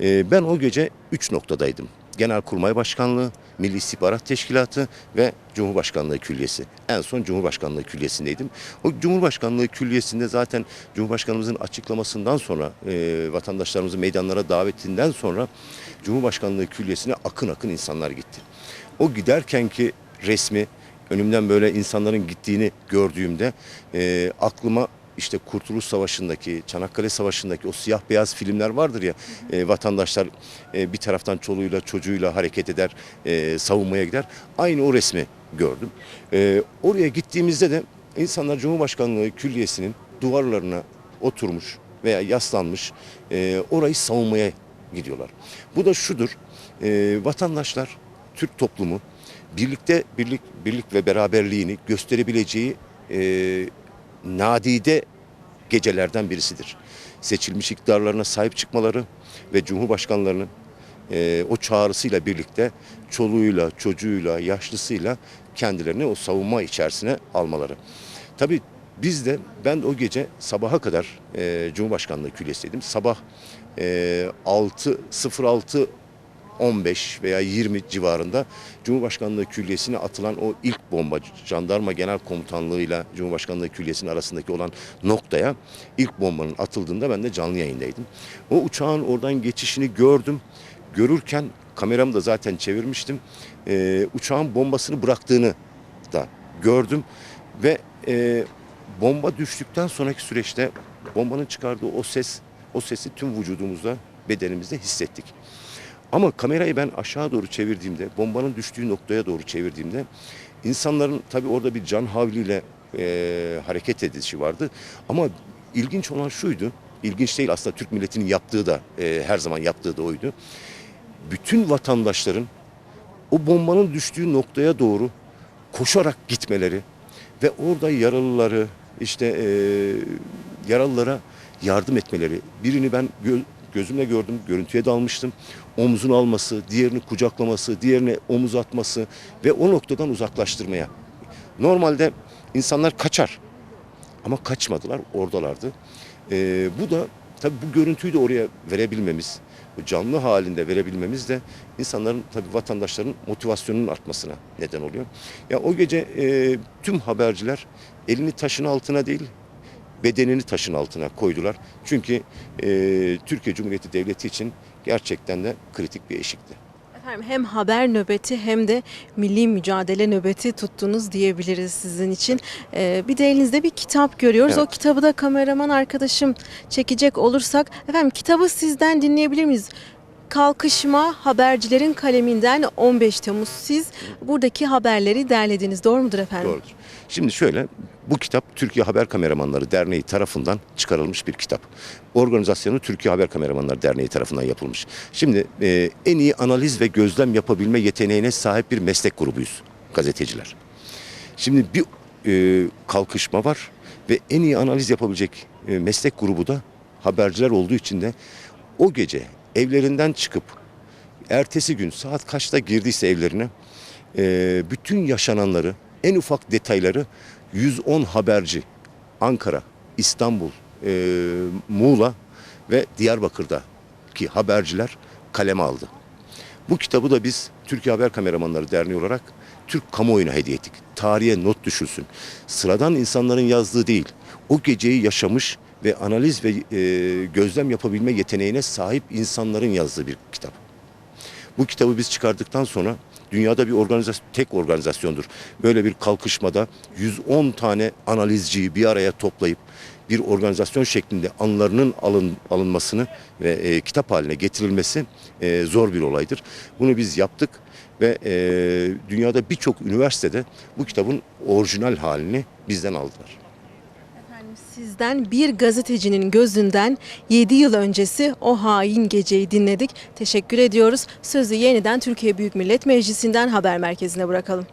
E, ben o gece 3 noktadaydım. Genelkurmay Başkanlığı, Milli İstihbarat Teşkilatı ve Cumhurbaşkanlığı Külliyesi. En son Cumhurbaşkanlığı Külliyesi'ndeydim. O Cumhurbaşkanlığı Külliyesi'nde zaten Cumhurbaşkanımızın açıklamasından sonra, e, vatandaşlarımızı meydanlara davetinden sonra Cumhurbaşkanlığı Külliyesi'ne akın akın insanlar gitti. O giderken ki resmi önümden böyle insanların gittiğini gördüğümde e, aklıma işte Kurtuluş Savaşı'ndaki, Çanakkale Savaşı'ndaki o siyah beyaz filmler vardır ya e, vatandaşlar e, bir taraftan çoluğuyla çocuğuyla hareket eder, e, savunmaya gider. Aynı o resmi gördüm. E, oraya gittiğimizde de insanlar Cumhurbaşkanlığı Külliyesi'nin duvarlarına oturmuş veya yaslanmış e, orayı savunmaya gidiyorlar. Bu da şudur, e, vatandaşlar, Türk toplumu birlikte birlik birlik ve beraberliğini gösterebileceği e, nadide gecelerden birisidir. Seçilmiş iktidarlarına sahip çıkmaları ve Cumhurbaşkanlarının e, o çağrısıyla birlikte çoluğuyla, çocuğuyla, yaşlısıyla kendilerini o savunma içerisine almaları. Tabii biz de ben o gece sabaha kadar e, Cumhurbaşkanlığı külliyesiydim. Sabah e, 6 06 15 veya 20 civarında Cumhurbaşkanlığı Külliyesi'ne atılan o ilk bomba Jandarma Genel Komutanlığı ile Cumhurbaşkanlığı Külliyesi'nin arasındaki olan noktaya ilk bombanın atıldığında ben de canlı yayındaydım. O uçağın oradan geçişini gördüm. Görürken kameramı da zaten çevirmiştim. Ee, uçağın bombasını bıraktığını da gördüm ve e, bomba düştükten sonraki süreçte bombanın çıkardığı o ses, o sesi tüm vücudumuzda, bedenimizde hissettik. Ama kamerayı ben aşağı doğru çevirdiğimde, bombanın düştüğü noktaya doğru çevirdiğimde insanların tabii orada bir can havliyle e, hareket edişi vardı. Ama ilginç olan şuydu, ilginç değil aslında Türk milletinin yaptığı da e, her zaman yaptığı da oydu. Bütün vatandaşların o bombanın düştüğü noktaya doğru koşarak gitmeleri ve orada yaralıları işte e, yaralılara yardım etmeleri. Birini ben gözümle gördüm, görüntüye dalmıştım. Omzunu alması, diğerini kucaklaması, diğerine omuz atması ve o noktadan uzaklaştırmaya. Normalde insanlar kaçar ama kaçmadılar, oradalardı. E, bu da tabii bu görüntüyü de oraya verebilmemiz, canlı halinde verebilmemiz de insanların tabii vatandaşların motivasyonunun artmasına neden oluyor. Ya o gece e, tüm haberciler elini taşın altına değil bedenini taşın altına koydular. Çünkü e, Türkiye Cumhuriyeti Devleti için gerçekten de kritik bir eşikti. Efendim hem haber nöbeti hem de milli mücadele nöbeti tuttunuz diyebiliriz sizin için. Ee, bir de elinizde bir kitap görüyoruz. Evet. O kitabı da kameraman arkadaşım çekecek olursak. Efendim kitabı sizden dinleyebilir miyiz? Kalkışma habercilerin kaleminden 15 Temmuz. Siz buradaki haberleri derlediniz. Doğru mudur efendim? Doğrudur. Şimdi şöyle, bu kitap Türkiye Haber Kameramanları Derneği tarafından çıkarılmış bir kitap. Organizasyonu Türkiye Haber Kameramanları Derneği tarafından yapılmış. Şimdi e, en iyi analiz ve gözlem yapabilme yeteneğine sahip bir meslek grubuyuz gazeteciler. Şimdi bir e, kalkışma var ve en iyi analiz yapabilecek e, meslek grubu da haberciler olduğu için de o gece evlerinden çıkıp ertesi gün saat kaçta girdiyse evlerine e, bütün yaşananları en ufak detayları 110 haberci Ankara, İstanbul, e, Muğla ve Diyarbakır'daki haberciler kaleme aldı. Bu kitabı da biz Türkiye Haber Kameramanları Derneği olarak Türk kamuoyuna hediye ettik. Tarihe not düşülsün. Sıradan insanların yazdığı değil, o geceyi yaşamış ve analiz ve e, gözlem yapabilme yeteneğine sahip insanların yazdığı bir kitap. Bu kitabı biz çıkardıktan sonra dünyada bir organizasyon, tek organizasyondur. Böyle bir kalkışmada 110 tane analizciyi bir araya toplayıp bir organizasyon şeklinde anılarının alın, alınmasını ve e, kitap haline getirilmesi e, zor bir olaydır. Bunu biz yaptık ve e, dünyada birçok üniversitede bu kitabın orijinal halini bizden aldılar. Sizden bir gazetecinin gözünden 7 yıl öncesi o hain geceyi dinledik. Teşekkür ediyoruz. Sözü yeniden Türkiye Büyük Millet Meclisi'nden haber merkezine bırakalım.